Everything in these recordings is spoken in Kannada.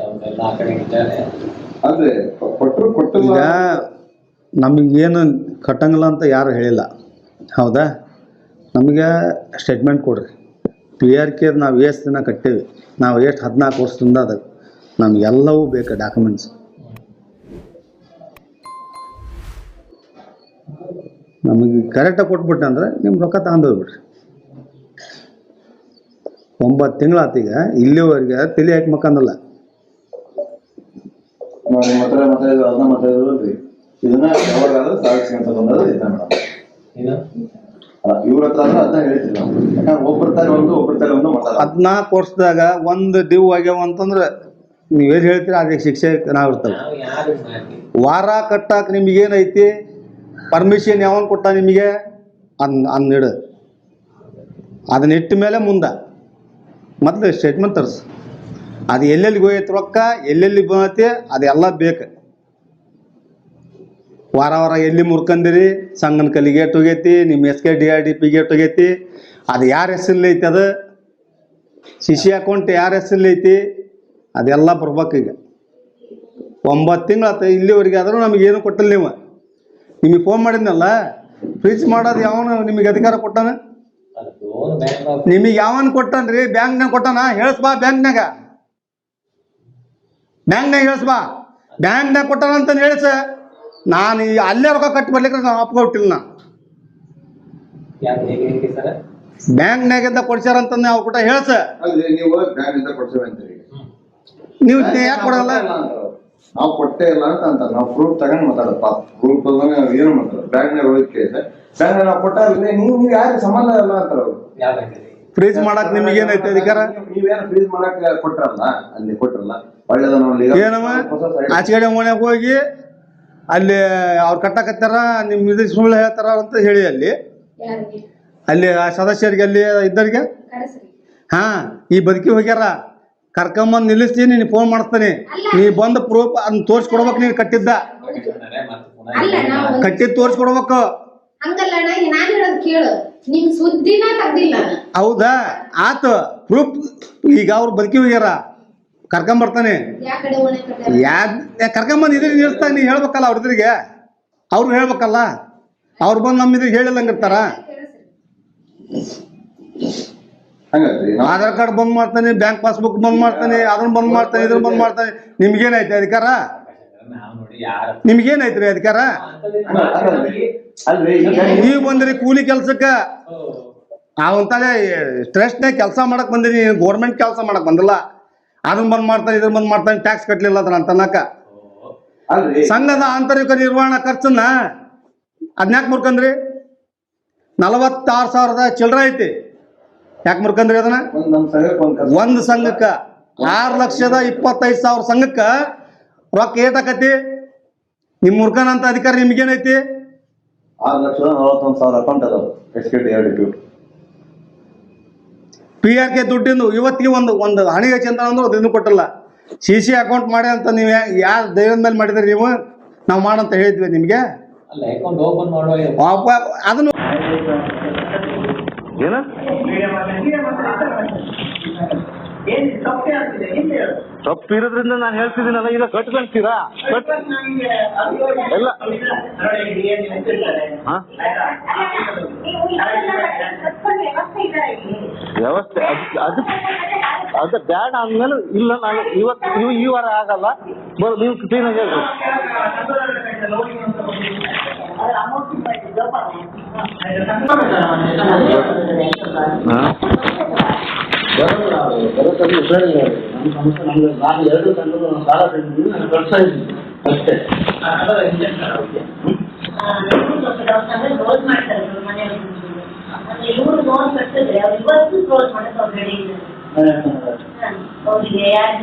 ಅವ್ರೆಲ್ಲ ಆ ಕಡೆ ಇದ್ದಾರೆ ಅದೇ ಕೊಟ್ಟರು ಈಗ ನಮಗೇನು ಕಟ್ಟಂಗಿಲ್ಲ ಅಂತ ಯಾರು ಹೇಳಿಲ್ಲ. ಹೌದಾ? ನಮಗೆ ಸ್ಟೇಟ್ಮೆಂಟ್ ಕೊಡ್ರಿ. ಪಿ ಆರ್ ಕೆ ನಾವು ಎಷ್ಟು ದಿನ ಕಟ್ಟೇವಿ? ನಾವು ಎಷ್ಟು ಹದಿನಾಲ್ಕು ವರ್ಷದಿಂದ ಅದ? ನಮಗೆಲ್ಲವೂ ಬೇಕು ಡಾಕ್ಯುಮೆಂಟ್ಸ್ ನಮಗೆ ಕರೆಕ್ಟಾಗಿ ಕೊಟ್ಬಿಟ್ಟೆ ಅಂದರೆ ನಿಮ್ಮ ರೊಕ್ಕ ತಗೊಂಡು ಹೋಗ್ಬಿಡ್ರಿ. ಒಂಬತ್ತು ತಿಂಗಳಾತೀಗ ಇಲ್ಲಿವರೆಗೆ ತಲೆ ಹಾಕಿ ಮಕ್ಕಂದಲ್ಲ. ನಿಮ್ಮ ಹತ್ರ ಮಾತಾಡಿದ್ರು ಅದನ್ನ ಮಾತಾಡಿದ್ರಿ ಇದನ್ನ ಯಾವಾಗಾದ್ರೂ ಸಾಧಿಸ್ಕೊಂತ ಬಂದದ್ದು ಇದೆ ಮೇಡಮ್. ಏನು ಇವ್ರ ಹತ್ರ ಅಂದ್ರೆ ಅದನ್ನ ಹೇಳ್ತೀವಿ ನಾವು. ಯಾಕಂದ್ರೆ ಒಬ್ಬರ ತಾರೆ ಒಂದು ಒಬ್ಬರ ತಾರೆ ಒಂದು ಮಾತಾಡ ಹದಿನಾಲ್ಕು ವರ್ಷದಾಗ ಒಂದು ದಿವ್ ಆಗ್ಯಾವ ಅಂತಂದ್ರೆ ಏನ್ ಹೇಳ್ತೀರ ಅದಕ್ಕೆ ಶಿಕ್ಷೆ ನಾವು ಇರ್ತವೆ ವಾರ ಕಟ್ಟಾಕ ನಿಮಗೇನೈತಿ? ಪರ್ಮಿಷನ್ ಯಾವನ್ ಕೊಟ್ಟ ನಿಮಗೆ? ಅನ್ ಅನ್ನಿಡು ಅದನ್ನ ಇಟ್ಟ ಮೇಲೆ ಮುಂದೆ. ಮೊದಲು ಸ್ಟೇಟ್ಮೆಂಟ್ ತರ್ಸು. ಅದು ಎಲ್ಲೆಲ್ಲಿಗೆ ಹೋಗೈತೆ ರೊಕ್ಕ ಎಲ್ಲೆಲ್ಲಿ ಬಂದೈತಿ ಅದೆಲ್ಲ ಬೇಕು. ವಾರ ವಾರ ಎಲ್ಲಿ ಮುರ್ಕಂದಿರಿ ಸಂಗನ ಕಲ್ಲಿಗೆ ಗೇಟ್ ಹೋಗೈತಿ ನಿಮ್ಮ S K D R D P gate ಹೋಗೈತಿ ಅದು ಯಾರ ಹೆಸರಲ್ಲಿ ಐತಿ ಅದು? ಶಿಶಿ ಅಕೌಂಟ್ ಯಾರ ಹೆಸರಲ್ಲಿ ಐತಿ? ಅದೆಲ್ಲ ಬರ್ಬೇಕು ಈಗ. ಒಂಬತ್ತು ತಿಂಗಳಾತ ಇಲ್ಲಿವರೆಗೆ ಆದರೂ ನಮಗೇನು ಕೊಟ್ಟಿಲ್ಲ ನೀವು. ನಿಮಗೆ ಫೋನ್ ಮಾಡಿದ್ನಲ್ಲ ಫ್ರೀಜ್ ಮಾಡೋದು ಯಾವನು ನಿಮಗೆ ಅಧಿಕಾರ ಕೊಟ್ಟಾನ? ನಿಮಗೆ ಯಾವನ್ ಕೊಟ್ಟಾನ್ರಿ? ಬ್ಯಾಂಕ್ನಾಗ ಕೊಟ್ಟಾನ? ಹೇಳ್ಸ್ ಬಾ ಬ್ಯಾಂಕ್ನಾಗ. ಬ್ಯಾಂಕ್ನಾಗ ಹೇಳ್ಸ ಬಾ. ಬ್ಯಾಂಕ್ನಾಗ ಕೊಟ್ಟಾರ ಅಂತ ಹೇಳ್ಸ. ನಾನು ಈ ಅಲ್ಲೇ ರೊಕ್ಕ ಕಟ್ಟಿ ಬರ್ಲಿಕ್ಕೆ ನಾನು ಒಪ್ಕೊಟ್ಟಿಲ್ಲ ನಾ. ಬ್ಯಾಂಕ್ನಾಗಿಂದ ಕೊಡ್ಸ್ಯಾರ ಅಂತ ನಾವು ಕೊಟ್ಟ ಹೇಳ್ಸ. ಅಲ್ರಿ ನೀವು ಬ್ಯಾಂಕ್ ಇಂದ ಕೊಡ್ಸೇವೆ ಅಂತೀರಿ. ನೀವು ಯಾಕೆ ಕೊಡಲ್ಲ? ನಾವು ಕೊಟ್ಟೇ ಇಲ್ಲ ಅಂತ ಅಂತಾರೆ. ನಾವು ಪ್ರೂಫ್ ತಗೊಂಡ್ ಮಾತಾಡಪ್ಪ ಪ್ರೂಫ್ ಏನು ಮಾತಾಡೋದು ಬ್ಯಾಂಕ್ ನಾಗ ಹೋಗಿ ಕೇಳಿದ್ರೆ ಬ್ಯಾಂಕ್ ನಾವು ಕೊಟ್ಟಾಗ ನೀವು ನೀವು ಯಾರು ಸಂಬಂಧ ಇಲ್ಲ ಅಂತಾರ ಅವ್ರು? ಯಾವ ಬ್ಯಾಂಕಲ್ಲಿ ಫ್ರೀಜ್ ಮಾಡಕ್ ನಿಮಗೇನೈತೆ ಅಧಿಕಾರ? ನೀವೇನು ಫ್ರೀಸ್ ಮಾಡಕ್ ಕೊಟ್ರಲ್ಲ ಅಲ್ಲಿ ಕೊಟ್ರಲ್ಲ ಒಳ್ಳೇದ ನೋಡಿ ಏನವ? ಆಚೆಗಡೆ ಮನೆಗೆ ಹೋಗಿ ಅಲ್ಲಿ ಅವ್ರು ಕಟ್ಟಕತ್ತಾರ ನಿಮ್ಮ ಇದು ಸುಳ್ಳು ಹೇಳ್ತಾರ ಅಂತ ಹೇಳಿ ಅಲ್ಲಿ. ಅಲ್ಲಿ ಆ ಸದಸ್ಯರಿಗೆ ಅಲ್ಲಿ ಇದ್ದರಿಗೆ ಹಾ ಈ ಬದುಕಿ ಹೋಗ್ಯಾರ. ಕರ್ಕೊಂಬಂದು ನಿಲ್ಲಿಸ್ತೀನಿ ನೀನು ಫೋನ್ ಮಾಡಿಸ್ತೀನಿ. ನೀ ಬಂದು ಪ್ರೂಫ್ ಅದನ್ನ ತೋರಿಸ್ಕೊಡ್ಬೇಕು ನೀನು ಕಟ್ಟಿದ್ದ. ಕಟ್ಟಿದ್ ತೋರಿಸ್ಕೊಡ್ಬೇಕು. ಕೇಳು. ನಿಮ್ ಸುದ್ದಿನ ತೆಗ್ದಿಲ್ಲ ಹೌದಾ? ಆತು ಪ್ರೂಫ್ ಈಗ ಅವ್ರು ಬದುಕಿ ಹೋಗ್ಯಾರ. ಕರ್ಕೊಂಬರ್ತಾನೆ ಯಾ ಕಡೆ ಓಣೆ ಯಾದ್ ಕರ್ಕೊಂಬಂದು ಇದ್ರಿಗೆ ನಿಲ್ಲಿಸ್ತಾಗ ನೀ ಹೇಳ್ಬೇಕಲ್ಲ ಅವ್ರ ಇದ್ರಿಗೆ ಅವ್ರು ಹೇಳ್ಬೇಕಲ್ಲ. ಅವ್ರು ಬಂದು ನಮ್ಮ ಇದ್ರಿಗೆ ಹೇಳಿಲ್ಲ ಹಂಗಿರ್ತಾರ ಹಂಗಲ್ರಿ? ನಾವು ಆಧಾರ್ ಕಾರ್ಡ್ ಬಂದ್ ಮಾಡ್ತಾನೆ ಬ್ಯಾಂಕ್ ಪಾಸ್ಬುಕ್ ಬಂದ್ ಮಾಡ್ತಾನೆ ಅದನ್ನ ಬಂದ್ ಮಾಡ್ತಾನೆ ಇದನ್ನ ಬಂದ್ ಮಾಡ್ತಾನೆ. ನಿಮ್ಗೇನೈತೆ ಅಧಿಕಾರ? ನಿಮ್ಗೇನಾಯ್ತು ನೋಡಿ ಯಾರ ನಿಮ್ಗೇನೈತ್ರಿ ಅಧಿಕಾರ? ಈಗ ನೀವು ಬಂದ್ರಿ ಕೂಲಿ ಕೆಲ್ಸಕ್ಕ? ಅವಂತಾನೆ ಸ್ಟ್ರೆಸ್ನಾಗ ಕೆಲಸ ಮಾಡಕ್ ಬಂದಿರಿ ಗೌರ್ಮೆಂಟ್ ಕೆಲಸ ಮಾಡಕ್ ಬಂದಿಲ್ಲ. ಅದನ್ನ ಬಂದ್ ಮಾಡ್ತಾನೆ ಇದನ್ನ ಬಂದ್ ಮಾಡ್ತಾನೆ ಟ್ಯಾಕ್ಸ್ ಕಟ್ಲಿಲ್ಲ ಅದನ್ನ ಅಂತನಕ ಸಂಘದ ಆಂತರಿಕ ನಿರ್ವಹಣಾ ಖರ್ಚನ್ನ ಅದ್ನ್ಯಾಕ್ ಮುರ್ಕಂದ್ರಿ? ನಲವತ್ತಾರು ಸಾವಿರದ ಚಿಲ್ಡ್ರ ಐತಿ. ಯಾಕೆ ಮುರ್ಕಂದ್ರಿ ಅದನ್ನ? ಒಂದ್ ಸಂಘಕ್ಕೆ ಆರು ಲಕ್ಷದ ಇಪ್ಪತ್ತೈದು ಸಾವಿರ ಸಂಘಕ್ಕ ರೊಕ್ಕ ಏಟಾಕತಿ ನಿಮ್ಮ ಮುರ್ಕನ್ ಅಂತ ಅಧಿಕಾರ ನಿಮ್ಗೇನೈತಿ? ಆರು ಲಕ್ಷದ ನಲವತ್ತೊಂದು ಸಾವಿರ ಅಕೌಂಟ್ ಅದಾವ. S K D R D P P R K ದುಡ್ಡಿಂದು ಇವತ್ತಿಗೆ ಒಂದು ಒಂದು ಹಣಿಗೆ ಚಿಂತನೆ ಅಂದ್ರೆ ಅದನ್ನು ಕೊಟ್ಟಲ್ಲ. ಸಿ ಸಿ ಅಕೌಂಟ್ ಮಾಡಿ ಅಂತ ನೀವು ಯಾರು ದೈವದ ಮೇಲೆ ಮಾಡಿದ್ರಿ ನೀವು? ನಾವು ಮಾಡಂತ ಹೇಳಿದ್ವಿ ನಿಮಗೆ. ಅಲ್ಲ ಅಕೌಂಟ್ ಓಪನ್ ಮಾಡುವ ವಾಪ ಅದನ್ನು ಏನ? ತಪ್ಪು ಇರೋದ್ರಿಂದ ನಾನು ಹೇಳ್ತಿದ್ದೀನಲ್ಲ ಈಗ ಕಟ್ಕೊಂತೀರಾ? ಕಟ್ ಎಲ್ಲ ಹಾ? ವ್ಯವಸ್ಥೆ ಅದು ಅದು ಬ್ಯಾಡ ಅಂದ್ಮೇಲೆ ಇಲ್ಲ ನಾನು ಇವತ್ತು ನೀವು ಈ ವಾರ ಆಗಲ್ಲ. ಬರೋ ನೀವು ಕ್ಲೀನ್ ಆಗಿ ಹೇಳ್ಬೇಕು ಹಾ? ಇವರು ಲೋನ್ ಕಟ್ಟಿದ್ರೆ ಅವ್ರು ಇವತ್ತು ಕ್ಲೋಸ್ ಮಾಡಕ್ ಅವ್ರು ರೆಡಿ ಇಲ್ಲ ಅವ್ರಿಗೆ ಯಾರು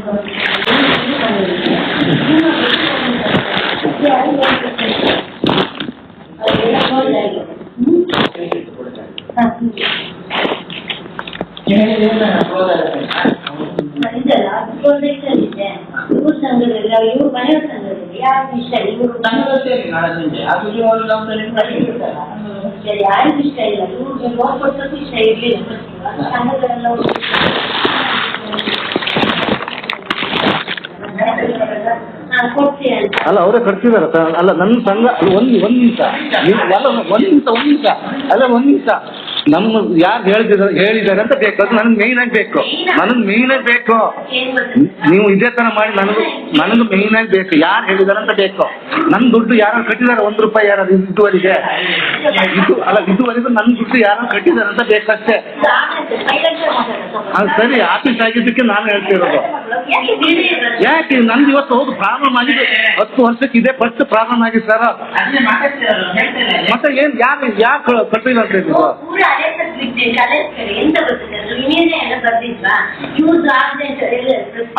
ಇದಲ್ಲ ಅದು ಪ್ರೊಜೆಕ್ಟರ್ ಇದೆ ಇವ್ರ ಸಂಘದಲ್ಲಿ ಇವ್ರು ಮನೆಯವ್ರ ಸಂಘದಲ್ಲಿ ಯಾರು ಇಷ್ಟ? ಇವರು ಸರಿ ಯಾರಿಗೂ ಇಷ್ಟ ಇಲ್ಲ. ಇವ್ರಿಗೆ ಲೋನ್ ಕೊಟ್ಟದ್ದು ಇಷ್ಟ ಇರ್ಲಿಲ್ಲ. ಸಂಘದಲ್ಲೆಲ್ಲ ಹಾ ಕೊಡ್ತೀನಿ ಅಂತ. ಅಲ್ಲ ಅವರೇ ಕಟ್ತಿದಾರ ಅಲ್ಲ ನನ್ನ ಸಂಘ ಅಲ್ಲ, ಒಂದ್ ಒಂದ್ ನಿಮಿಷ. ಅಲ್ಲ ಒಂದ್ ನಿಮಿಷ ಒಂದ್ ನಿಮಿಷ. ಅಲ್ಲ ಒಂದ್ ನಿಮಿಷ. ನಮ್ಮ ಯಾರು ಹೇಳಿದಾರೆ ಹೇಳಿದ್ದಾರೆ ಅಂತ ಬೇಕು. ಅದು ನನಗೆ ಮೇಯ್ನ್ ಆಗಿ ಬೇಕು. ನನಗೆ ಆಗಿ ಬೇಕು. ನೀವು ಇದೇ ತರ ಮಾಡಿ ನನಗೂ, ನನಗೆ ಆಗಿ ಬೇಕು. ಯಾರು ಹೇಳಿದಾರೆ ಅಂತ ಬೇಕು. ನನ್ನ ದುಡ್ಡು ಯಾರು ಕಟ್ಟಿದಾರೆ? ಒಂದು ರೂಪಾಯಿ ಯಾರು ಇದುವರೆಗೆ? ಇದು, ಅಲ್ಲ, ಇದುವರೆಗೂ ನನ್ನ ದುಡ್ಡು ಯಾರು ಕಟ್ಟಿದಾರೆ ಅಂತ ಬೇಕಷ್ಟೇ. ಅದು ಸರಿ, ಆಫೀಸ್ ಆಗಿದ್ದಕ್ಕೆ ನಾನು ಹೇಳ್ತಿರೋದು. ಯಾಕೆ? ನನ್ಗೆ ಇವತ್ತು ಹೋಗಿ ಪ್ರಾಬ್ಲಮ್ ಆಗಿದೆ. ಹತ್ತು ವರ್ಷಕ್ಕೆ ಇದೇ ಫಸ್ಟ್ ಪ್ರಾಬ್ಲಮ್ ಆಗಿದೆ ಸರ್ ಮತ್ತೆ ಏನ್, ಯಾರು ಯಾರು ಕಟ್ಟಿಲ್ಲ ಅಂತ ಹೇಳಿದ್ರು?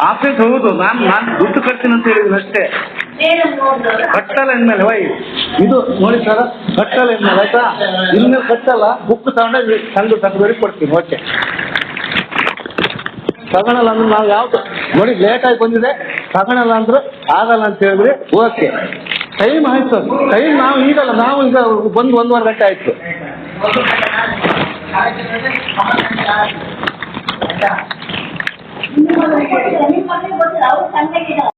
ಆಫೀಸ್ ಹೌದು ನಾನು ನಾನು ದುಡ್ಡು ಕಟ್ತೀನಿ ಅಂತ ಹೇಳಿದ್ರು ಅಷ್ಟೇ. ಕಟ್ಟಲ್ಲ ಇನ್ಮೇಲೆ ವೈ. ಇದು ನೋಡಿ ಸರ್ ಕಟ್ಟಲ್ಲ ಇನ್ಮೇಲೆ ಆಯ್ತಾ? ಇನ್ಮೇಲೆ ಕಟ್ಟಲ್ಲ ಬುಕ್ ತಗೊಂಡು ತಂದು ಸಂಘದವ್ರಿಗೆ ಕೊಡ್ತೀನಿ ಓಕೆ. ತಗೊಳಲ್ಲ ಅಂದ್ರೆ ನಾವು ಯಾವ್ದು ನೋಡಿ ಲೇಟ್ ಆಗಿ ಬಂದಿದೆ. ತಗೊಳಲ್ಲ ಅಂದ್ರೆ ಆಗಲ್ಲ ಅಂತ ಹೇಳಿದ್ರಿ ಓಕೆ. ಟೈಮ್ ಆಯ್ತು ಟೈಮ್ ನಾವು ಈಗಲ್ಲ ನಾವು ಈಗ ಬಂದು ಒಂದೂವರೆ ಗಂಟೆ ಆಯ್ತು. ನಿಮ್ಮ ಮನೆಗೆ ಅವ್ರು ಸಂಘಕ್ಕೆ